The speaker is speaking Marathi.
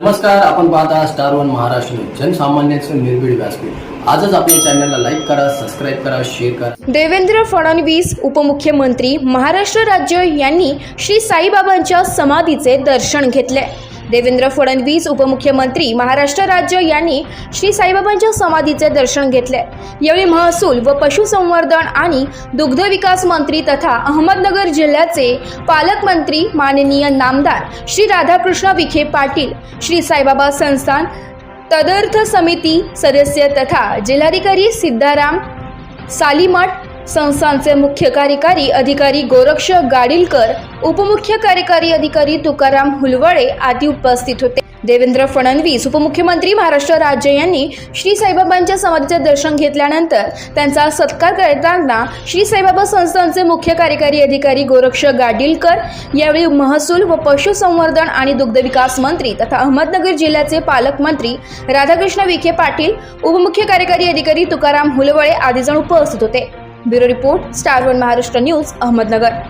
नमस्कार आपण पाहता स्टार वन महाराष्ट्र जनसामान्यांचं निर्भीड व्यासपीठ. आजच आपल्या चॅनलला लाईक करा सबस्क्राईब करा शेअर करा. देवेंद्र फडणवीस उपमुख्यमंत्री महाराष्ट्र राज्य यांनी श्री साईबाबांच्या समाधीचे दर्शन घेतले. देवेंद्र फडणवीस उपमुख्यमंत्री महाराष्ट्र राज्य यांनी श्री साईबाबांच्या समाधीचे दर्शन घेतले. यावेळी महसूल व पशुसंवर्धन आणि दुग्ध विकास मंत्री तथा अहमदनगर जिल्ह्याचे पालकमंत्री माननीय नामदार श्री राधाकृष्ण विखे पाटील श्री साईबाबा संस्थान तदर्थ समिती सदस्य तथा जिल्हाधिकारी सिद्धाराम सालीमठ संस्थांचे मुख्य कार्यकारी अधिकारी गोरक्ष गाडीलकर उपमुख्य कार्यकारी अधिकारी तुकाराम हुलवळे आदी उपस्थित होते. देवेंद्र फडणवीस उपमुख्यमंत्री महाराष्ट्र राज्य यांनी श्री साईबाबांच्या समाधीचे दर्शन घेतल्यानंतर त्यांचा सत्कार करताना श्री साईबाबा संस्थांचे मुख्य कार्यकारी अधिकारी गोरक्ष गाडीलकर यावेळी महसूल व पशुसंवर्धन आणि दुग्धविकास मंत्री तथा अहमदनगर जिल्ह्याचे पालकमंत्री राधाकृष्ण विखे पाटील उपमुख्य कार्यकारी अधिकारी तुकाराम हुलवळे आदी जण उपस्थित होते. Bureau report star one Maharashtra news Ahmednagar.